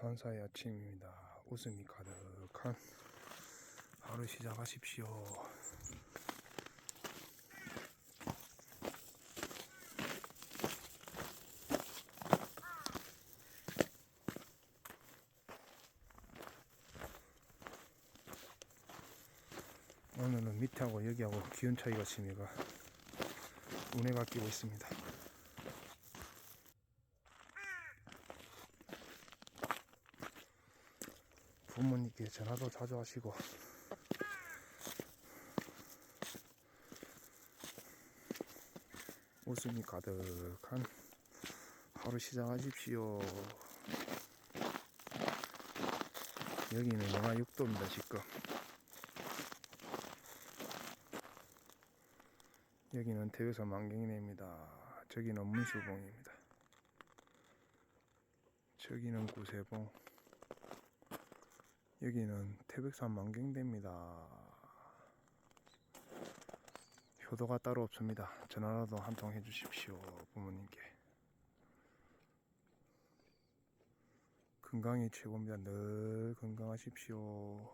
산사의 아침입니다. 웃음이 가득한 하루 시작하십시오. 오늘은 밑하고 여기하고 기온 차이가 심해가 운해가 끼고 있습니다. 부모님께 전화도 자주 하시고 웃음이 가득한 하루 시작하십시오. 여기는 영하 6도입니다, 지금. 여기는 대회사 만경이네입니다. 저기는 문수봉입니다. 저기는 구세봉. 여기는 태백산 만경대입니다. 효도가 따로 없습니다. 전화라도 한 통 해주십시오. 부모님께. 건강이 최고입니다. 늘 건강하십시오.